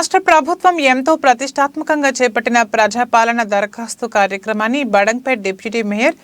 రాష్ట్ర ప్రభుత్వం ఎంతో ప్రతిష్టాత్మకంగా చేపట్టిన ప్రజాపాలన దరఖాస్తు కార్యక్రమాన్ని బడంగ్పేట్ డిప్యూటీ మేయర్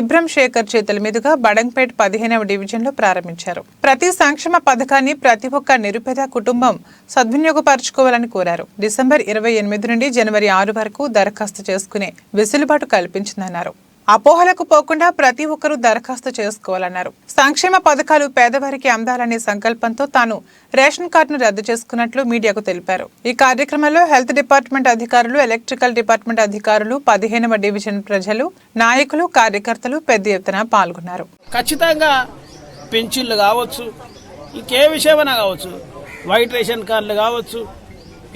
ఇబ్రహం శేఖర్ చేతుల మీదుగా బడంగ్పేట్ పదిహేనవ డివిజన్లో ప్రారంభించారు. ప్రతి సంక్షేమ పథకాన్ని ప్రతి ఒక్క నిరుపేద కుటుంబం సద్వినియోగపరచుకోవాలని కోరారు. డిసెంబర్ ఇరవై ఎనిమిది నుండి జనవరి ఆరు వరకు దరఖాస్తు చేసుకునే వెసులుబాటు కల్పించిందన్నారు. అపోహలకు పోకుండా ప్రతి ఒక్కరూ దరఖాస్తు చేసుకోవాలన్నారు. సంక్షేమ పథకాలు పేదవారికి అందాలనే సంకల్పంతో తాను రేషన్ కార్డును రద్దు చేసుకున్నట్లు మీడియాకు తెలిపారు. ఈ కార్యక్రమంలో హెల్త్ డిపార్ట్మెంట్ అధికారులు ఎలక్ట్రికల్ డిపార్ట్మెంట్ అధికారులు పదిహేనవ డివిజన్ ప్రజలు నాయకులు కార్యకర్తలు పెద్ద ఎత్తున పాల్గొన్నారు. ఖచ్చితంగా పెన్షన్లు కావచ్చు ఇంకే విషయమైనా కావచ్చు వైట్ రేషన్ కార్డులు కావచ్చు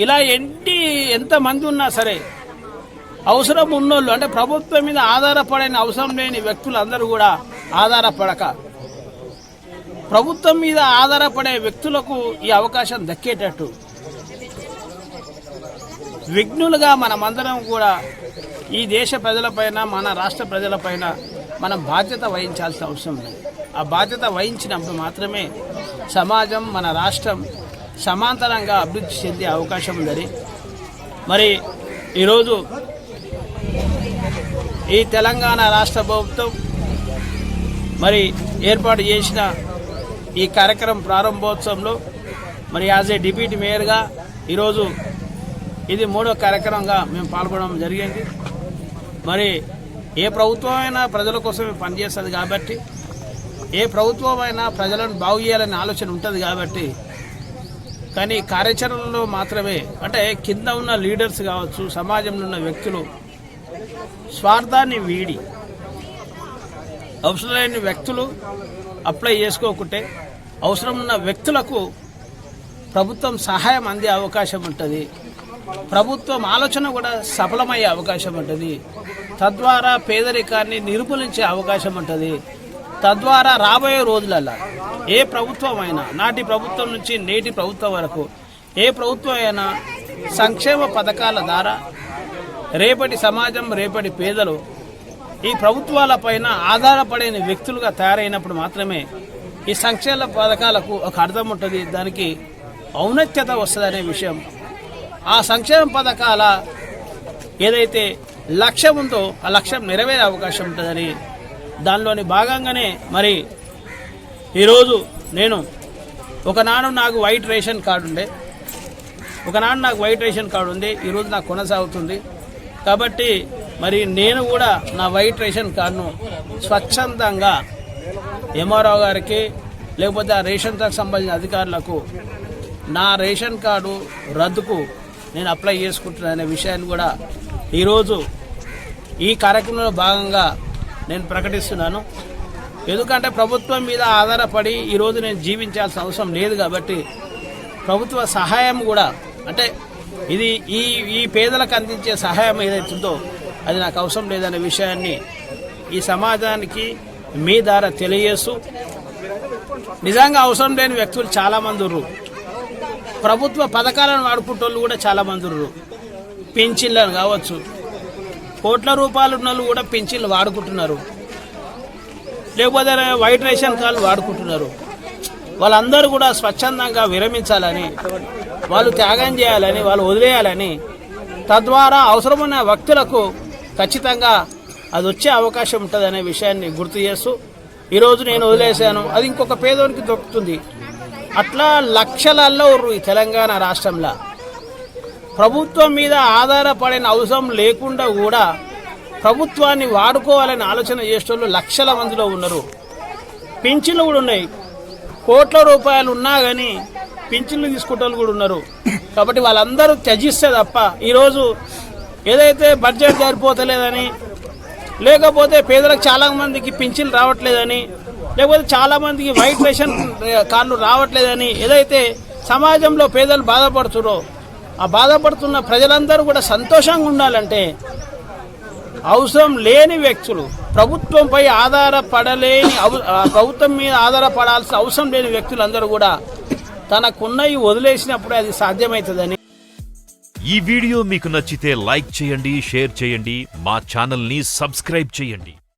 ఇలా ఎన్ని ఎంతమంది ఉన్నా సరే అవసరం ఉన్నోళ్ళు అంటే ప్రభుత్వం మీద ఆధారపడని అవసరం లేని వ్యక్తులు అందరూ కూడా ఆధారపడక ప్రభుత్వం మీద ఆధారపడే వ్యక్తులకు ఈ అవకాశం దక్కేటట్టు. విఘ్నులుగా మనమందరం కూడా ఈ దేశ ప్రజలపైన మన రాష్ట్ర ప్రజలపైన మనం బాధ్యత వహించాల్సిన అవసరం లేదు. ఆ బాధ్యత వహించినప్పుడు మాత్రమే సమాజం మన రాష్ట్రం సమాంతరంగా అభివృద్ధి చెందే అవకాశం ఉందని మరి ఈరోజు ఈ తెలంగాణ రాష్ట్ర ప్రభుత్వం మరి ఏర్పాటు చేసిన ఈ కార్యక్రమం ప్రారంభోత్సవంలో మరి యాజ్ ఏ డిప్యూటీ మేయర్గా ఈరోజు ఇది మూడో కార్యక్రమంగా మేము పాల్గొనడం జరిగింది. మరి ఏ ప్రభుత్వం అయినా ప్రజల కోసమే పనిచేస్తుంది కాబట్టి ఏ ప్రభుత్వం అయినా ప్రజలను బాగు చేయాలనే ఆలోచన ఉంటుంది కాబట్టి కానీ కార్యాచరణలో మాత్రమే అంటే కింద ఉన్న లీడర్స్ కావచ్చు సమాజంలో ఉన్న వ్యక్తులు స్వార్థాన్ని వీడి అవసరమైన వ్యక్తులు అప్లై చేసుకోకుంటే అవసరం ఉన్న వ్యక్తులకు ప్రభుత్వం సహాయం అందే అవకాశం ఉంటుంది. ప్రభుత్వం ఆలోచన కూడా సఫలమయ్యే అవకాశం ఉంటుంది. తద్వారా పేదరికాన్ని నిర్మూలించే అవకాశం ఉంటుంది. తద్వారా రాబోయే రోజులలో ఏ ప్రభుత్వం అయినా నాటి ప్రభుత్వం నుంచి నేటి ప్రభుత్వం వరకు ఏ ప్రభుత్వం అయినా సంక్షేమ పథకాల ద్వారా రేపటి సమాజం రేపటి పేదలు ఈ ప్రభుత్వాలపైన ఆధారపడని వ్యక్తులుగా తయారైనప్పుడు మాత్రమే ఈ సంక్షేమ పథకాలకు ఒక అర్థం ఉంటుంది. దానికి ఔన్నత్యత వస్తుందనే విషయం. ఆ సంక్షేమ పథకాల ఏదైతే లక్ష్యం ఉందో ఆ లక్ష్యం నెరవేరే అవకాశం ఉంటుందని దానిలోని భాగంగానే మరి ఈరోజు నేను ఒకనాడు నాకు వైట్ రేషన్ కార్డు ఉండే. ఒకనాడు నాకు వైట్ రేషన్ కార్డు ఉంది ఈరోజు నాకు కొనసాగుతుంది. కాబట్టి మరి నేను కూడా నా వైట్ రేషన్ కార్డును స్వచ్ఛందంగా ఎంఆర్ఓ గారికి లేకపోతే ఆ రేషన్ కార్డు సంబంధించిన అధికారులకు నా రేషన్ కార్డు రద్దుకు నేను అప్లై చేసుకుంటున్నా అనే విషయాన్ని కూడా ఈరోజు ఈ కార్యక్రమంలో భాగంగా నేను ప్రకటిస్తున్నాను. ఎందుకంటే ప్రభుత్వం మీద ఆధారపడి ఈరోజు నేను జీవించాల్సిన అవసరం లేదు కాబట్టి ప్రభుత్వ సహాయం కూడా అంటే ఇది ఈ ఈ పేదలకు అందించే సహాయం ఏదైతుందో అది నాకు అవసరం లేదనే విషయాన్ని ఈ సమాజానికి మీ ద్వారా తెలియజేస్తూ నిజంగా అవసరం లేని వ్యక్తులు చాలామంది ఉర్రు. ప్రభుత్వ పథకాలను వాడుకుంటోళ్ళు కూడా చాలామంది ఉర్రు. పింఛన్లను కావచ్చు కోట్ల రూపాయలు ఉన్న వాళ్ళు కూడా పింఛన్లు వాడుకుంటున్నారు. లేకపోతే వైట్ రేషన్ కార్డు వాడుకుంటున్నారు. వాళ్ళందరూ కూడా స్వచ్ఛందంగా విరమించాలని వాళ్ళు త్యాగం చేయాలని వాళ్ళు వదిలేయాలని తద్వారా అవసరమైన వ్యక్తులకు ఖచ్చితంగా అది వచ్చే అవకాశం ఉంటుంది అనే విషయాన్ని గుర్తు చేస్తూ ఈరోజు నేను వదిలేశాను. అది ఇంకొక పేదోనికి దొరుకుతుంది. అట్లా లక్షలల్లో ఈ తెలంగాణ రాష్ట్రంలో. ప్రభుత్వం మీద ఆధారపడిన అవసరం లేకుండా కూడా ప్రభుత్వాన్ని వాడుకోవాలని ఆలోచన చేసేటోళ్ళు లక్షల మందిలో ఉన్నారు. పింఛన్లు కూడా ఉన్నాయి. కోట్ల రూపాయలు ఉన్నా కానీ పింఛన్లు తీసుకుంటోళ్ళు కూడా ఉన్నారు. కాబట్టి వాళ్ళందరూ త్యజిస్తే తప్ప ఈరోజు ఏదైతే బడ్జెట్ సరిపోతలేదని లేకపోతే పేదలకు చాలామందికి పింఛన్లు రావట్లేదని లేకపోతే చాలామందికి వైట్ రేషన్ కార్డులు రావట్లేదని ఏదైతే సమాజంలో పేదలు బాధపడుతురో ఆ బాధపడుతున్న ప్రజలందరూ కూడా సంతోషంగా ఉండాలంటే అవసరం లేని వ్యక్తులు ప్రభుత్వంపై ఆధారపడలేని ప్రభుత్వం మీద ఆధారపడాల్సిన అవసరం లేని వ్యక్తులందరూ కూడా తనకున్నవి వదిలేసినప్పుడు అది సాధ్యమవుతుందని ఈ వీడియో మీకు నచ్చితే లైక్ చేయండి షేర్ చేయండి మా ఛానల్ని సబ్స్క్రైబ్ చేయండి.